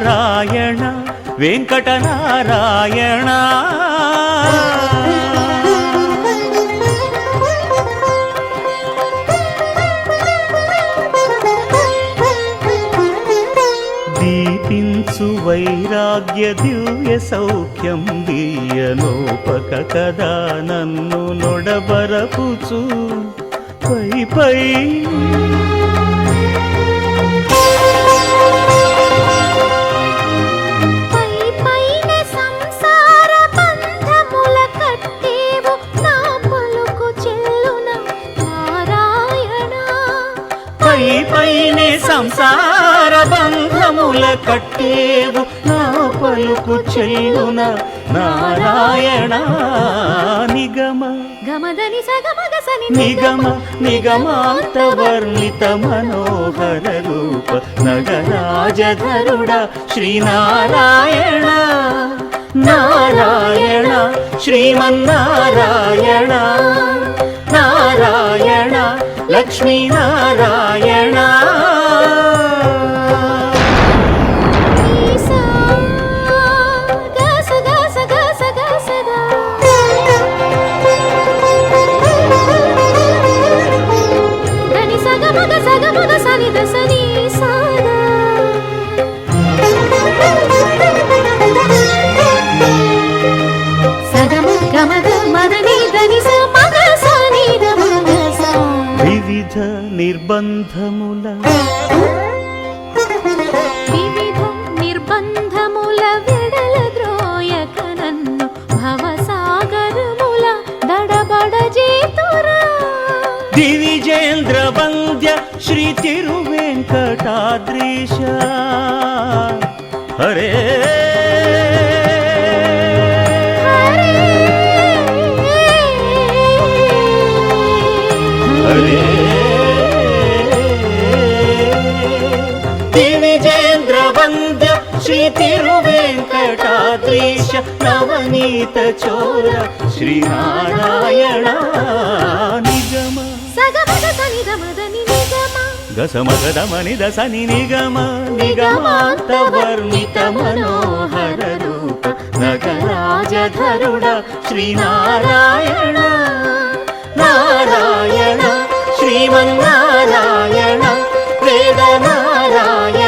నారాయణ వెంకట నారాయణ దీపించు వైరాగ్య దివ్య సౌఖ్యం దీయలోపక కదా నన్ను నొడబరపుచు. పై పై పైనే సంసార బంధముల కట్టేవు. నా పలుకు చెల్లున నారాయణ నిగమ. గమదని సగమగ సని నిగమ నిగమాంత వర్ణిత మనోహర రూప నగరాజధరుడ శ్రీనారాయణ. నారాయణ శ్రీమన్నారాయణ. నారాయణ லக்ஷ்மி நாராயணா. వివిధ నిర్బంధముల వివిధ నిర్బంధముల విడల ద్రోయక నన్ను భవసాగరముల దడబడ జేతురా దివిజేంద్ర వంద్య శ్రీ తిరువెంకటాద్రీశ. హరే తిరువెంకటాద్రీశ నవనీత చోర శ్రీనారాయణ నిగమ. గసమగదమని దసని నిగమ నిగమాంత వర్ణిత మనోహర రూప నగరాజధరుడ శ్రీనారాయణ. నారాయణ శ్రీమన్నారాయణ వేద నారాయణ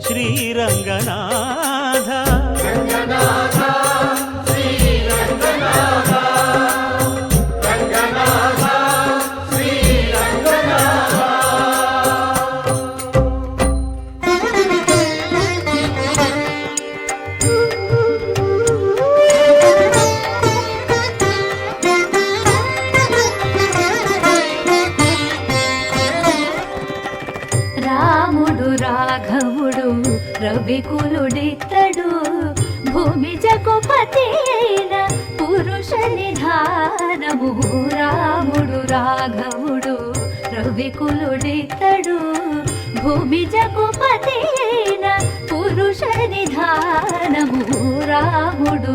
శ్రీరంగనాథ రవికులుడితడు భూమి జగుపతి అయిన పురుష నిధానము రాముడు రాఘవుడు రవికులుడితడు భూమి జగుపతి అయిన పురుష నిధానము రాముడు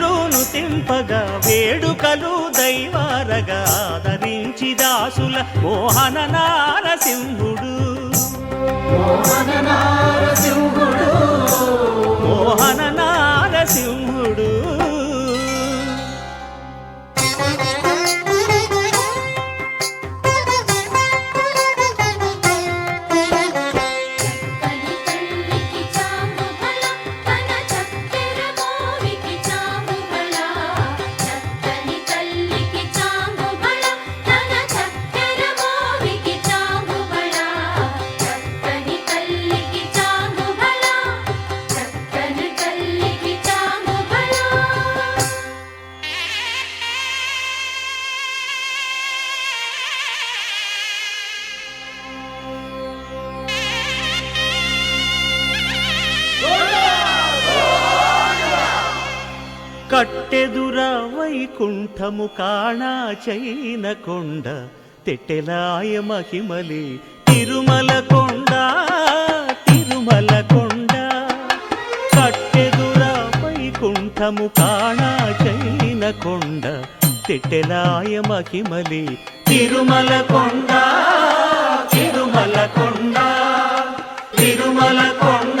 వేదములోను తెంపగా వేడుకలు దైవారగా ఆదరించి దాసుల మోహన నారసింహుడు. మోహన నారసింహుడు. కట్టెదుర వైకుంఠము కాణా చైన కొండ తెట్టెలాయ మహిమలి తిరుమల కొండ తిరుమల కొండ. కట్టెదుర వైకుంఠము కాణా చైన కొండ తెట్టెలాయ మహిమలి తిరుమల కొండ తిరుమల కొండ తిరుమల కొండ.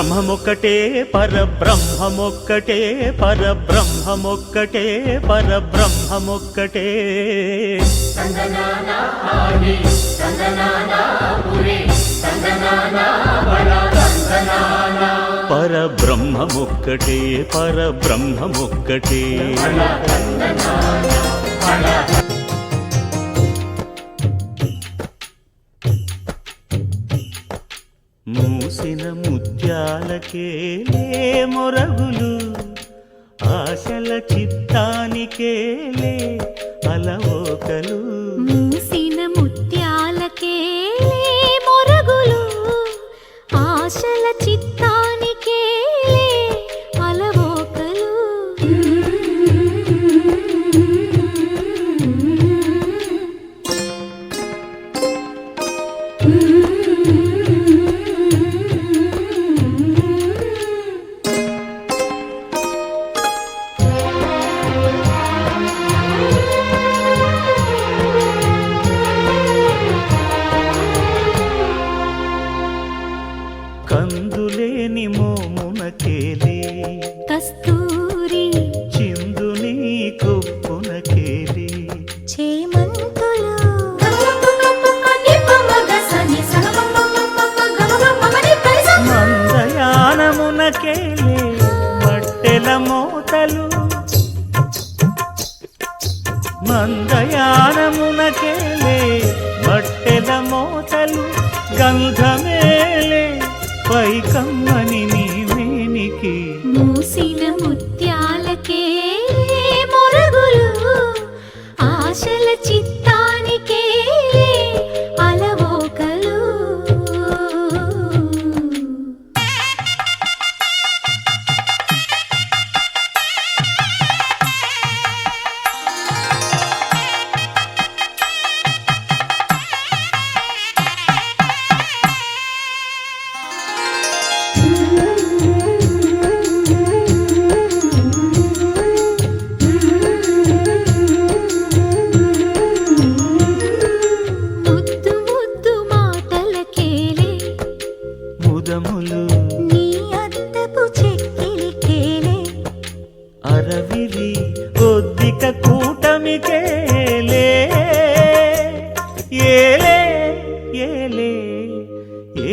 బ్రహ్మమొక్కటే పరబ్రహ్మమొక్కటే పరబ్రహ్మమొక్కటే పరబ్రహ్మమొక్కటే. పరబ్రహ్మమొక్కటే పరబ్రహ్మమొక్కటే. మూసిన ముత్యాలకేలే మొరగులు ఆశల చిత్తానికేలే అలవోకలు.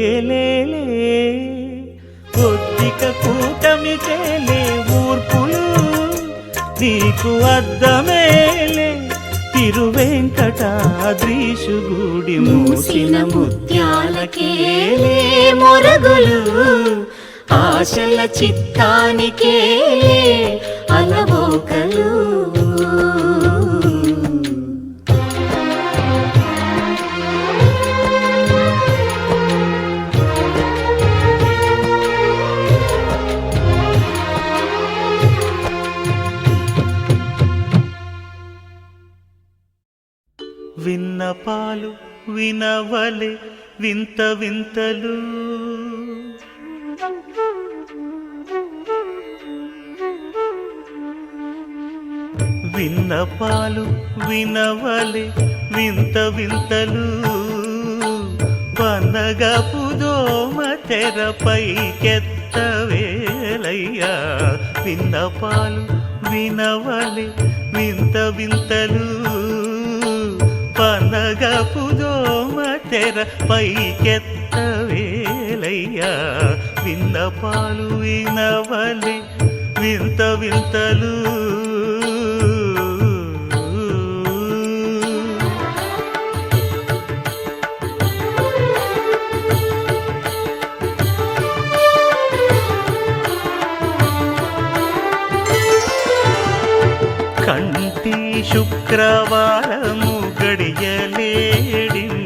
ఏలేలే ఒద్దిక కూటమికేలే ఊర్పులు. నీకు అద్దమేలే తిరువెంకటాద్రీషుగుడి మూసిన ముత్యాలకేలే మొరగులు. ఆశల చిత్తానికే అలవోకలు వినవలే వింత వింతలు. విన్నపాలు వినవలే వింత వింతలు. వనగపు దోమ తెరపై కెత్తవేలయ్యా విన్నపాలు వినవలే వింత వింతలు. పనగపు దోమ తెర పైకెత్తవేలయ్యా విన్నపాలు వినవలి వింత వింతలు. కంటి శుక్రవారము அடிய